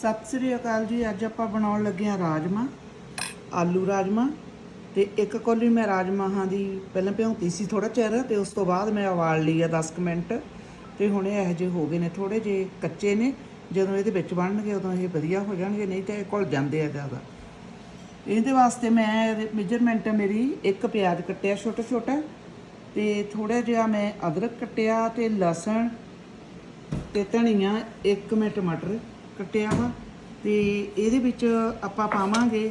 ਸਤਿ ਸ੍ਰੀ ਅਕਾਲ ਜੀ, ਅੱਜ ਆਪਾਂ ਬਣਾਉਣ ਲੱਗੇ ਹਾਂ ਰਾਜਮਾ, ਆਲੂ ਰਾਜਮਾ ਤੇ ਇੱਕ ਕੌਲੀ ਮੈਂ ਰਾਜਮਾਹਾਂ ਦੀ ਪਹਿਲਾਂ ਭਿਉਂਤੀ ਸੀ ਥੋੜਾ ਚਿਰ ਤੇ ਉਸ ਤੋਂ ਬਾਅਦ ਮੈਂ ਉਬਾਲ ਲਈ ਆ 10 ਕੁ ਮਿੰਟ ਤੇ ਹੁਣ ਇਹ ਇਹੋ ਜਿਹੇ ਹੋ ਗਏ ਨੇ ਥੋੜੇ ਜੇ ਕੱਚੇ ਨੇ, ਜਦੋਂ ਇਹਦੇ ਵਿੱਚ ਬਣਨਗੇ ਉਦੋਂ ਇਹ ਵਧੀਆ ਹੋ ਜਾਣਗੇ, ਨਹੀਂ ਤਾਂ ਇਹ ਘੁਲ ਜਾਂਦੇ ਆ ਜ਼ਿਆਦਾ। ਇਹਦੇ ਵਾਸਤੇ ਮੈਂ ਮੇਜਰਮੈਂਟ ਮੇਰੀ ਇੱਕ ਪਿਆਜ਼ ਕੱਟਿਆ ਛੋਟਾ ਛੋਟਾ ਤੇ ਥੋੜਾ ਜਿਹਾ ਮੈਂ ਅਦਰਕ ਕੱਟਿਆ ਤੇ ਲਸਣ ਤੇ ਧਨੀਆ, ਇੱਕ ਮੈਂ ਟਮਾਟਰ ਕੱਟਿਆ ਵਾ ਤੇ ਇਹਦੇ ਵਿੱਚ ਆਪਾਂ ਪਾਵਾਂਗੇ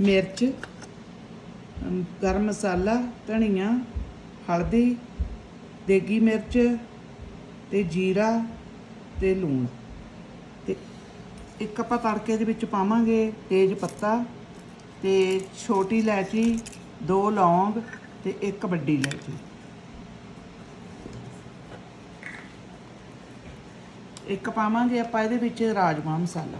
ਮਿਰਚ ਗਰਮ ਮਸਾਲਾ, ਧਨੀਆ, ਹਲਦੀ, ਦੇਗੀ ਮਿਰਚ ਤੇ ਜੀਰਾ ਤੇ ਲੂਣ। ਤੇ ਇੱਕ ਆਪਾਂ ਤੜਕੇ ਦੇ ਵਿੱਚ ਪਾਵਾਂਗੇ ਤੇਜ ਪੱਤਾ ਤੇ ਛੋਟੀ ਇਲਾਇਚੀ, ਦੋ ਲੌਂਗ ਤੇ ਇੱਕ ਵੱਡੀ ਇਲਾਇਚੀ। ਇੱਕ ਪਾਵਾਂਗੇ ਆਪਾਂ ਇਹਦੇ ਵਿੱਚ ਰਾਜਮਾ ਮਸਾਲਾ।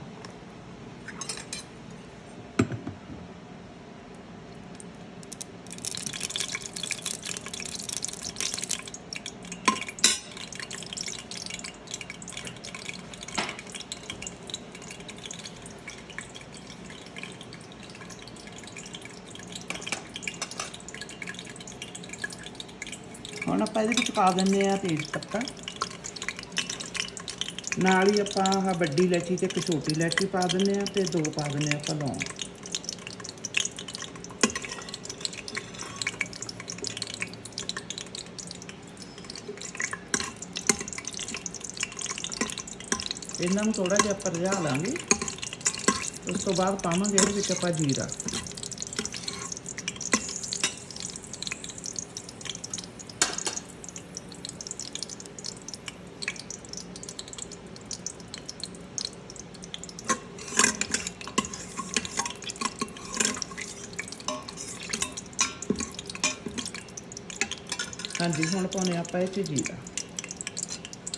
ਹੁਣ ਆਪਾਂ ਇਹਦੇ ਵਿੱਚ ਪਾ ਦਿੰਦੇ ਆ ਤੇਜ ਪੱਤਾ। ਨਾਲ ਹੀ ਆਪਾਂ ਆਹ ਵੱਡੀ ਇਲਾਇਚੀ ਤੇ ਇੱਕ ਛੋਟੀ ਇਲਾਇਚੀ ਪਾ ਦਿੰਦੇ ਆ ਤੇ ਦੋ ਪਾ ਦਿੰਦੇ ਆ ਆਪਾਂ ਲੌਂਗ। ਇਹਨਾਂ ਨੂੰ ਥੋੜਾ ਜਿਹਾ ਆਪਾਂ ਰਝਾ ਲਾਂਗੇ। ਉਸ ਤੋਂ ਬਾਅਦ ਪਾਵਾਂਗੇ ਇਹਦੇ ਵਿੱਚ ਆਪਾਂ ਜੀਰਾ। ਹਾਂਜੀ ਹੁਣ ਪਾਉਣੇ ਆਪਾਂ ਇਹ 'ਚ ਜੀਰਾ।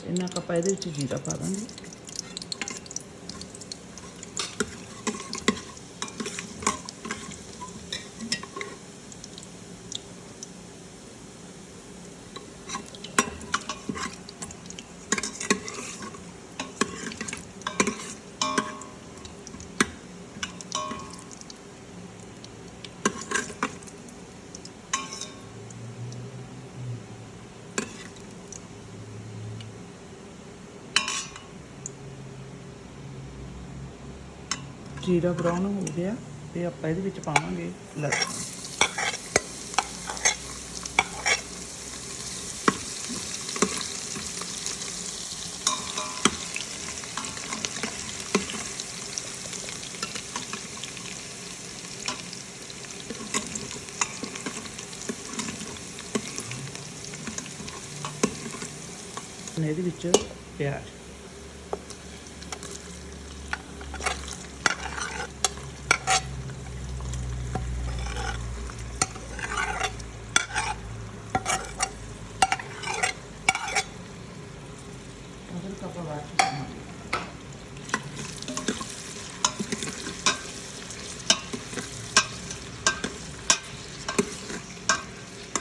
ਇਹਨਾਂ ਕੱਪਾ ਇਹਦੇ ਵਿੱਚ ਜੀਰਾ ਪਾ ਦਾਂਗੇ। ਜੀਰਾ ਬਰਾਊਨ ਹੋ ਗਿਆ ਤੇ ਆਪਾਂ ਇਹਦੇ ਵਿੱਚ ਪਾਵਾਂਗੇ ਲਸਣ। ਇਹਦੇ ਵਿੱਚ ਪਿਆਜ਼ ਅਦਰਕ ਆਪਾਂ ਬਾਅਦ ਚ ਪਾਵਾਂਗੇ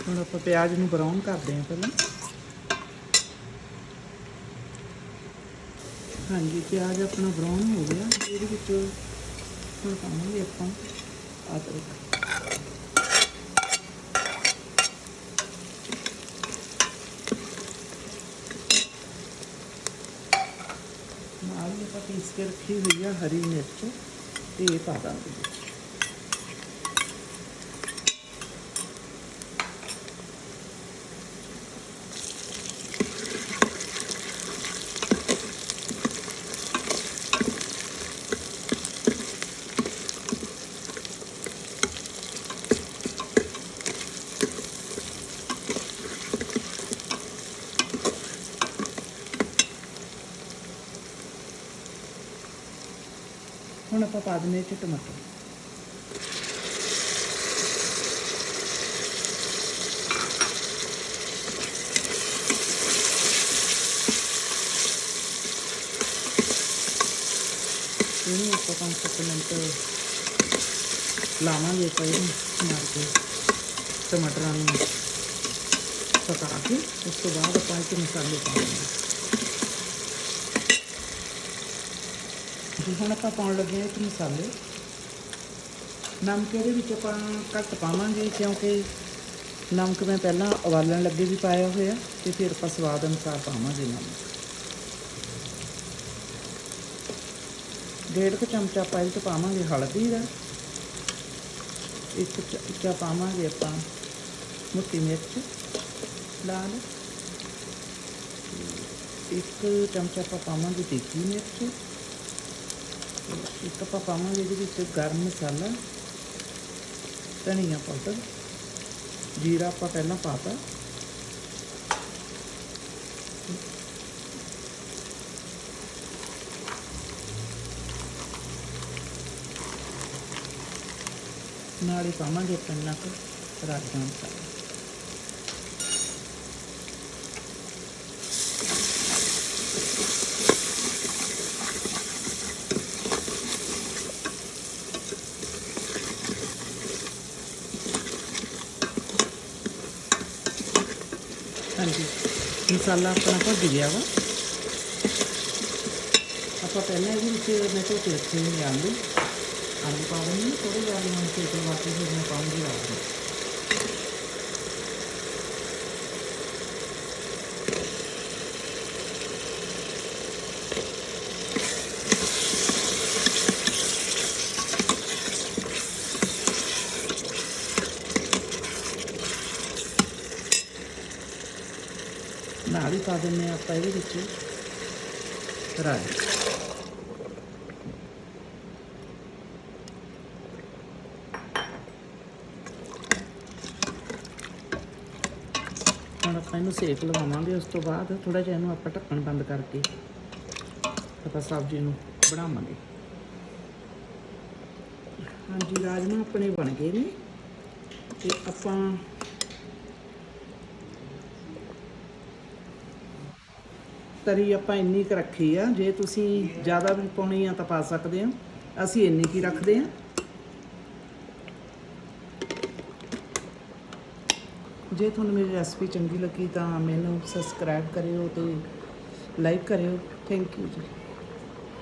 ਹੁਣ ਆਪਾਂ ਪਿਆਜ਼ ਨੂੰ ਬਰਾਊਨ ਕਰਦੇ ਹਾਂ ਪਹਿਲਾਂ। ਹਾਂਜੀ, ਪਿਆਜ਼ ਆਪਣਾ ਬਰਾਊਨ ਹੋ ਗਿਆ। ਇਹਦੇ ਵਿੱਚ ਹੁਣ ਪਾਵਾਂਗੇ ਆਪਾਂ ਅਦਰਕ। ਨਾਲ ਹੀ ਆਪਾਂ ਪੀਸ ਕੇ ਰੱਖੀ ਹੋਈ ਆ ਹਰੀ ਮਿਰਚ, ਤੇ ਇਹ ਪਾ ਦਾਂਗੇ। ਵਿੱਚ। ਹੁਣ ਆਪਾਂ ਪਾ ਦਿੰਦੇ ਹਾਂ ਇਹ 'ਚ ਟਮਾਟਰ ਇਹਨੂੰ ਆਪਾਂ ਪੰਜ ਸੱਤ ਮਿੰਟ ਲਾਵਾਂਗੇ ਆਪਾਂ ਇਹਨੂੰ ਮਾਰ ਕੇ ਟਮਾਟਰਾਂ ਨੂੰ ਪਕਾ ਕੇ ਉਸ ਤੋਂ ਬਾਅਦ ਆਪਾਂ ਇਹ 'ਚ ਮਸਾਲੇ ਪਾਵਾਂਗੇ ਹਾਂਜੀ ਹੁਣ ਆਪਾਂ ਪਾਉਣ ਲੱਗੇ ਹਾਂ ਇੱਕ ਮਸਾਲੇ। ਨਮਕ ਇਹਦੇ ਵਿੱਚ ਆਪਾਂ ਘੱਟ ਪਾਵਾਂਗੇ, ਕਿਉਂਕਿ ਨਮਕ ਮੈਂ ਪਹਿਲਾਂ ਉਬਾਲਣ ਲੱਗੇ ਵੀ ਪਾਇਆ ਹੋਇਆ, ਤੇ ਫਿਰ ਆਪਾਂ ਸਵਾਦ ਅਨੁਸਾਰ ਪਾਵਾਂਗੇ ਨਮਕ। ਡੇਢ ਕੁ ਚਮਚਾ ਆਪਾਂ ਇਹ 'ਚ ਪਾਵਾਂਗੇ ਹਲਦੀ ਦਾ। ਇੱਕ ਚਮਚਾ ਪਾਵਾਂਗੇ ਆਪਾਂ ਮੁੱਠੀ ਮਿਰਚ ਲਾਲ। ਇੱਕ ਚਮਚਾ ਆਪਾਂ ਪਾਵਾਂਗੇ ਤਿੱਖੀ ਮਿਰਚ। ਇੱਕ ਆਪਾਂ ਪਾਵਾਂਗੇ ਇਹਦੇ ਵਿੱਚ ਗਰਮ ਮਸਾਲਾ, ਧਨੀਆ ਪਾਊਡਰ ਜੀਰਾ ਆਪਾਂ ਪਹਿਲਾਂ ਪਾਤਾ। ਨਾਲ ਹੀ ਪਾਵਾਂਗੇ ਪੰਨਾ ਕੁ ਰਾਜਾਂ ਮਸਾਲਾ। ਹਾਂਜੀ। ਮਸਾਲਾ ਆਪਣਾ ਭੁੱਜ ਗਿਆ ਵਾ। ਆਪਾਂ ਪਹਿਲਾਂ ਇਹਦੇ ਵਿੱਚ ਮੈਂ ਧੋ ਕੇ ਰੱਖੇ ਹੋਏ ਆਲੂ ਆਲੂ ਪਾ ਦਿੰਦੇ ਹਾਂ। ਥੋੜੇ ਜਿਹਾ ਆਲੂ ਨੂੰ ਤੇ ਤੋਂ ਬਾਅਦ ਫਿਰ ਮੈਂ ਪਾਉਂਗੀ ਰਾਜਮਾ ਨਾਲ ਹੀ ਪਾ ਦਿੰਦੇ ਹਾਂ ਆਪਾਂ ਇਹਦੇ ਵਿੱਚ। ਰਾਈ ਹੁਣ ਆਪਾਂ ਇਹਨੂੰ ਸੇਕ ਲਗਾਵਾਂਗੇ ਉਸ ਤੋਂ ਬਾਅਦ ਥੋੜਾ ਜਿਹਾ ਇਹਨੂੰ ਆਪਾਂ ਢੱਕਣ ਬੰਦ ਕਰਕੇ ਆਪਾਂ ਸਬਜ਼ੀ ਨੂੰ ਬਣਾਵਾਂਗੇ। ਹਾਂਜੀ ਰਾਜਮਾ ਆਪਣੇ ਬਣ ਗਏ ਨੇ। ਤੇ ਆਪਾਂ ਤਰੀ ਆਪਾਂ ਇੰਨੀ ਕੁ ਰੱਖੀ ਆ, ਜੇ ਤੁਸੀਂ ਜ਼ਿਆਦਾ ਵੀ ਪਾਉਣੀ ਆ ਤਾਂ ਪਾ ਸਕਦੇ ਹੋ ਅਸੀਂ ਇੰਨੀ ਕੀ ਰੱਖਦੇ ਆ। ਜੇ ਤੁਹਾਨੂੰ ਮੇਰੀ ਰੈਸਪੀ ਚੰਗੀ ਲੱਗੀ ਤਾਂ ਮੈਨੂੰ ਸਬਸਕ੍ਰਾਈਬ ਕਰਿਓ ਤੇ ਲਾਈਕ ਕਰਿਓ। ਥੈਂਕ ਯੂ ਜੀ।